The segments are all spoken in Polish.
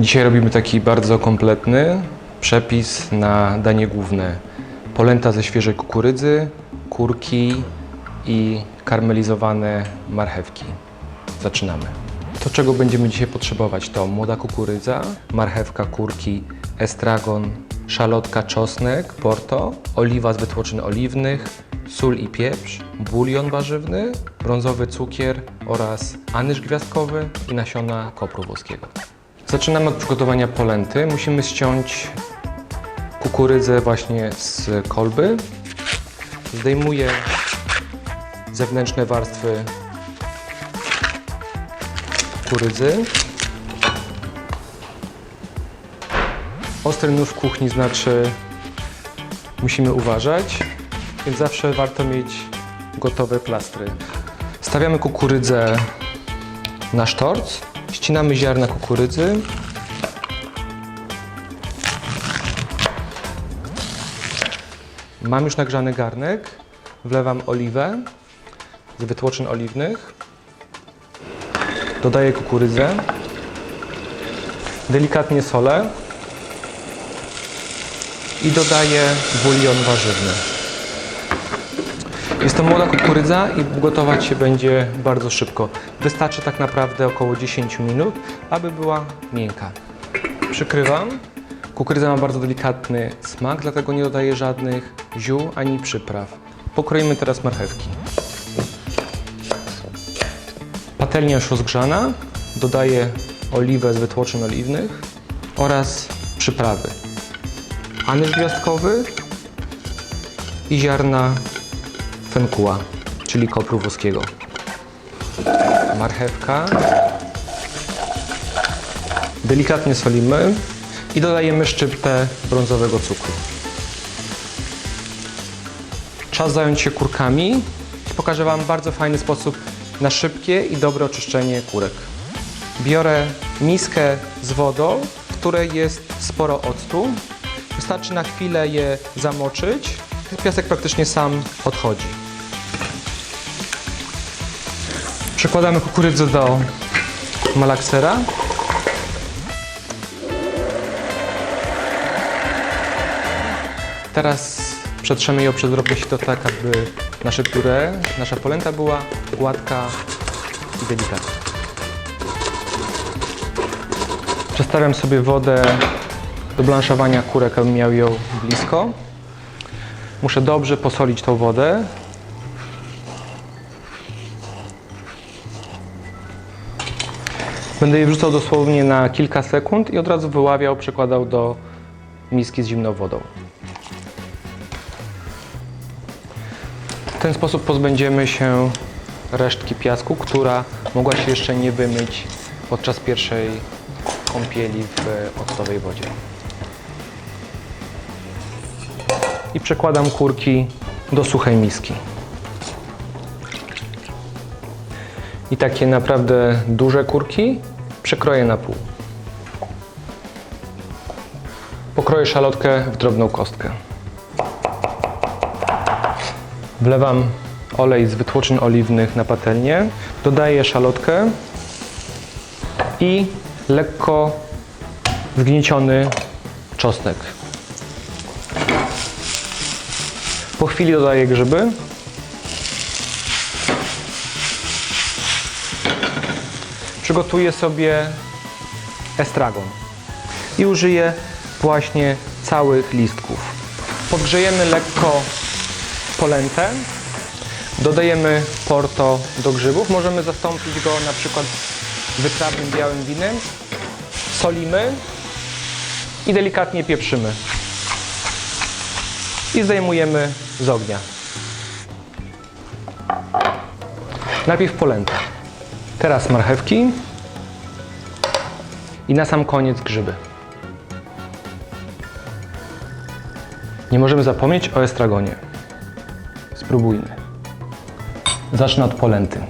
Dzisiaj robimy taki bardzo kompletny przepis na danie główne. Polenta ze świeżej kukurydzy, kurki i karmelizowane marchewki. Zaczynamy. To, czego będziemy dzisiaj potrzebować, to młoda kukurydza, marchewka, kurki, estragon, szalotka, czosnek, porto, oliwa z wytłoczyn oliwnych, sól i pieprz, bulion warzywny, brązowy cukier oraz anyż gwiazdkowy i nasiona kopru włoskiego. Zaczynamy od przygotowania polenty. Musimy ściąć kukurydzę właśnie z kolby. Zdejmuję zewnętrzne warstwy kukurydzy. Ostry nóż w kuchni znaczy musimy uważać, więc zawsze warto mieć gotowe plastry. Stawiamy kukurydzę na sztorc, ścinamy ziarna kukurydzy. Mam już nagrzany garnek, wlewam oliwę z wytłoczyn oliwnych. Dodaję kukurydzę. Delikatnie solę. I dodaję bulion warzywny. Jest to młoda kukurydza i gotować się będzie bardzo szybko. Wystarczy tak naprawdę około 10 minut, aby była miękka. Przykrywam. Kukurydza ma bardzo delikatny smak, dlatego nie dodaję żadnych ziół ani przypraw. Pokroimy teraz marchewki. Patelnia już rozgrzana. Dodaję oliwę z wytłoczyn oliwnych oraz przyprawy. Anyż gwiazdkowy i ziarna fenkuła, czyli kopru włoskiego. Marchewka. Delikatnie solimy i dodajemy szczyptę brązowego cukru. Czas zająć się kurkami. Pokażę Wam bardzo fajny sposób na szybkie i dobre oczyszczenie kurek. Biorę miskę z wodą, w której jest sporo octu. Wystarczy na chwilę je zamoczyć. Piasek praktycznie sam odchodzi. Przekładamy kukurydzę do malaksera. Teraz przetrzemy ją przez drobne sito tak, aby nasze pióre, nasza polenta była gładka i delikatna. Przestawiam sobie wodę do blanszowania kurek, abym miał ją blisko. Muszę dobrze posolić tą wodę. Będę je wrzucał dosłownie na kilka sekund i od razu wyławiał, przekładał do miski z zimną wodą. W ten sposób pozbędziemy się resztki piasku, która mogła się jeszcze nie wymyć podczas pierwszej kąpieli w octowej wodzie. I przekładam kurki do suchej miski. I takie naprawdę duże kurki przekroję na pół. Pokroję szalotkę w drobną kostkę. Wlewam olej z wytłoczyn oliwnych na patelnię. Dodaję szalotkę i lekko zgnieciony czosnek. Po chwili dodaję grzyby. Przygotuję sobie estragon i użyję właśnie całych listków. Podgrzejemy lekko polentę. Dodajemy porto do grzybów. Możemy zastąpić go na przykład wytrawnym białym winem. Solimy i delikatnie pieprzymy. I zdejmujemy z ognia. Najpierw polenta. Teraz marchewki. I na sam koniec grzyby. Nie możemy zapomnieć o estragonie. Spróbujmy. Zacznę od polenty.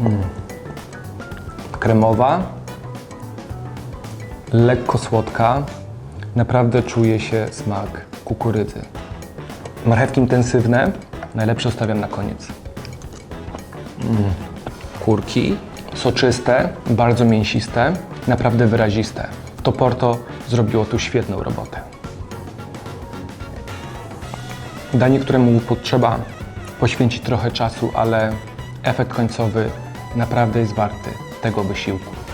Mm. Kremowa, lekko słodka. Naprawdę czuje się smak kukurydzy. Marchewki intensywne, najlepsze zostawiam na koniec. Mm. Kurki Soczyste, bardzo mięsiste, naprawdę wyraziste. To Porto zrobiło tu świetną robotę. Danie, któremu potrzeba poświęcić trochę czasu, ale efekt końcowy naprawdę jest warty tego wysiłku.